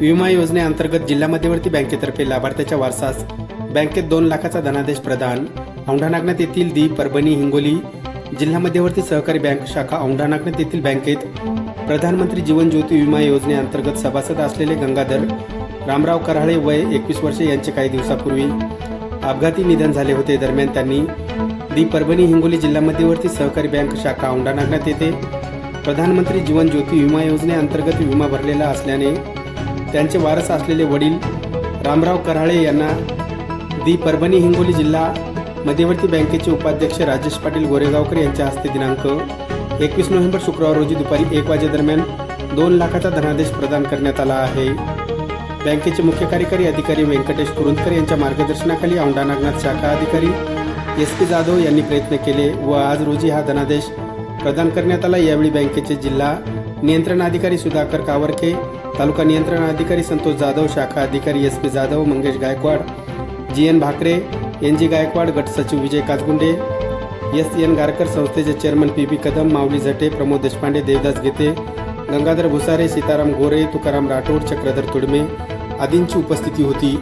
विमा योजनेअंतर्गत जिल्हा मध्यवर्ती बँकेतर्फे लाभार्थ्याच्या वारसास बँकेत दोन लाखाचा धनादेश प्रदान. औंढा नागनाथ येथील दी परभणी हिंगोली जिल्हा मध्यवर्ती सहकारी बँक शाखा औंढा नागनाथ येथील बँकेत प्रधानमंत्री जीवन ज्योती विमा योजनेअंतर्गत सभासद असलेले गंगाधर रामराव कराळे वय एकवीस वर्षे यांचे काही दिवसापूर्वी अपघाती निधन झाले होते. दरम्यान त्यांनी दी परभणी हिंगोली जिल्हा मध्यवर्ती सहकारी बँक शाखा औंढा नागनाथ येथे प्रधानमंत्री जीवन ज्योती विमा योजनेअंतर्गत विमा भरलेला असल्याने त्यांचे वारस असलेले वडील रामराव कराळे यांना दी परभणी हिंगोली जिल्हा मध्यवर्ती बँकेचे उपाध्यक्ष राजेश पाटील गोरेगावकर यांच्या हस्ते दिनांक एकवीस नोव्हेंबर शुक्रवार रोजी दुपारी एक वाजेदरम्यान दोन लाखाचा धनादेश प्रदान करण्यात आला आहे. बँकेचे मुख्य कार्यकारी अधिकारी व्यंकटेश कुरुंदकर यांच्या मार्गदर्शनाखाली औंढा नागनाथ शाखा अधिकारी एस पी जाधव यांनी प्रयत्न केले व आज रोजी हा धनादेश प्रदान करण्यात आला. यावेळी बँकेचे जिल्हा नियंत्रण अधिकारी सुधाकर कावरके तालुका नियंत्रण अधिकारी संतोष जाधव शाखा अधिकारी S P Jadhav Mangesh Gaikwad G N Bhakre N G Gaikwad गट सचिव विजय काजगुंडे एस एन गारकर संस्थेचे chairman P B Kadam Mauli Zate Pramod Deshpande Devdas Ghete Gangadhar Bhusare Sitaram गोरे तुकाराम राठोड चक्रधर तुडमे आदींची उपस्थिती होती.